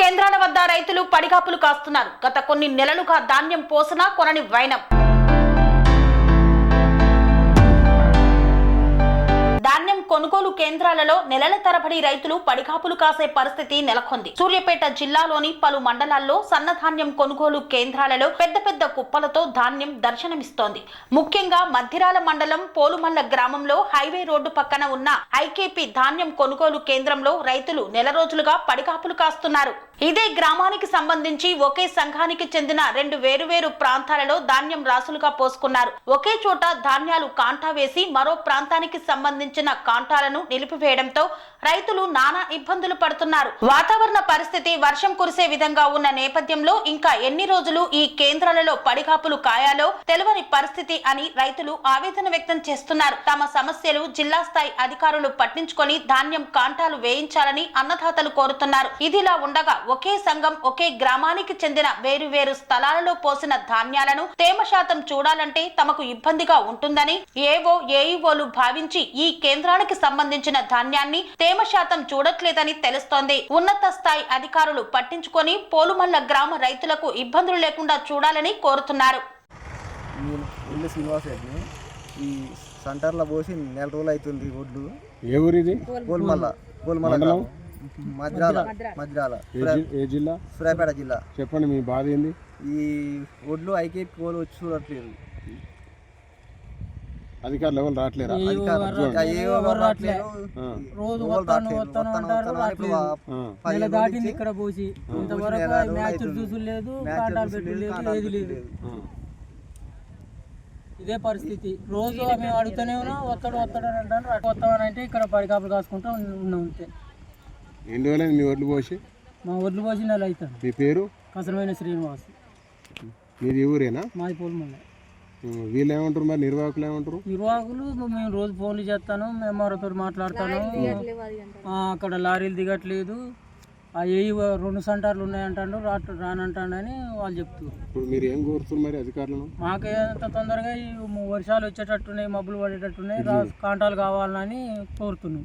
కేంద్రాల వద్ద రైతులు పడిగాపులు కాస్తున్నారు. గత కొన్ని నెలలుగా ధాన్యం పోసినా కొనని వైనం. కొనుగోలు కేంద్రాలలో నెలల తరబడి రైతులు పడికాపులు కాసే పరిస్థితి నెలకొంది. సూర్యాపేట జిల్లాలోని పలు మండలాల్లో సన్నధాన్యం కొనుగోలు కేంద్రాలలో పెద్ద పెద్ద కుప్పలతో ధాన్యం దర్శనమిస్తోంది. ముఖ్యంగా మధ్యరాల మండలం పోలుమల్ల గ్రామంలో హైవే రోడ్డు పక్కన ఉన్న ఐకేపీ ధాన్యం కొనుగోలు కేంద్రంలో రైతులు నెల రోజులుగా పడికాపులు కాస్తున్నారు. ఇదే గ్రామానికి సంబంధించి ఒకే సంఘానికి చెందిన రెండు వేరువేరు ప్రాంతాలలో ధాన్యం రాసులుగా పోసుకున్నారు. ఒకే చోట ధాన్యాలు కాంటా వేసి మరో ప్రాంతానికి సంబంధించిన పంటాలను నిలిపివేయడంతో రైతులు నానా ఇబ్బందులు పడుతున్నారు. వాతావరణ పరిస్థితి వర్షం కురిసే విధంగా ఉన్న నేపథ్యంలో ఇంకా ఎన్ని రోజులు ఈ కేంద్రాలలో పడిగాపులు కాయాలో తెలియని పరిస్థితి అని రైతులు ఆవేదన వ్యక్తం చేస్తున్నారు. తమ సమస్యలు జిల్లా స్థాయి అధికారులు పట్టించుకొని ధాన్యం కాంటాలు వేయించాలని అన్నదాతలు కోరుతున్నారు. ఇదిలా ఉండగా ఒకే సంఘం ఒకే గ్రామానికి చెందిన వేరు వేరు స్థలాలలో పోసిన ధాన్యాలను తేమ శాతం చూడాలంటే తమకు ఇబ్బందిగా ఉంటుందని ఏవో ఏఈఓలు భావించి ఈ కేంద్రానికి సంబంధించిన ధాన్యాన్ని తేమ శాతం చూడట్లేదని తెలుస్తోంది. ఉన్నత స్థాయి అధికారులు పట్టించుకొని పోలుమల్ల గ్రామ రైతులకు ఇబ్బందులు లేకుండా చూడాలని కోరుతున్నారు. ఈ సెంటర్లో పోసి నెల రోజులు అవుతుంది ఒడ్లు. ఏ ఊరిది? గ్రామం. మద్రాల మద్రాల. ఏ జిల్లా? సూర్యాపేట జిల్లా. చెప్పండి మీ బాధ ఏంది? ఈ ఒడ్లు ఐకే కోలు వచ్చి చూడట్లేదు. అధికారులు ఎవరు రావట్లేరా రావట్లేదు. రోజు వస్తాను. వస్తాను అంటారు నెల రోజుల దాటింది ఇక్కడ పోసి. ఇంతవరకు రోజులు మ్యాచ్ కాంటాలు చూసి పెట్టు లేదు కాంటాలు ఏది లేదు. ఇదే పరిస్థితి. రోజు మేము అడుగుతూనే ఉన్నాం వస్తాడు వస్తాడు అని అంటారు అటు వస్తామని అంటే ఇక్కడ పడికాపులు కాసుకుంటూ ఉన్నాం అంతే. ఎన్ని రోజులైంది మీ ఒడ్లు పోసి? మా ఒడ్లు పోసి నెల అవుతాను మీ పేరు? కసరమైన శ్రీనివాస్. మీది ఊరేనా? మాది పోలమల్ల. వీళ్ళు ఏమంటారు మరి? నిర్వాహకులు ఏమంటారు? నిర్వాహకులు మేము రోజు ఫోన్లు చేస్తాను మేము ఎవరితో మాట్లాడతాను. ఆ, అక్కడ లారీలు దిగట్లేదు. ఆ ఏ రెండు సెంటర్లు ఉన్నాయంటాడు రాట్ రానంటాడని వాళ్ళు చెప్తారు ఇప్పుడు మీరు ఏం కోరుతున్నారు మరి అధికారులను? మాకే అంత తొందరగా ఈ వర్షాలు వచ్చేటట్టున్నాయి మబ్బులు పడేటట్టున్నాయి రా కాంటాలు కావాలని కోరుతున్నాం.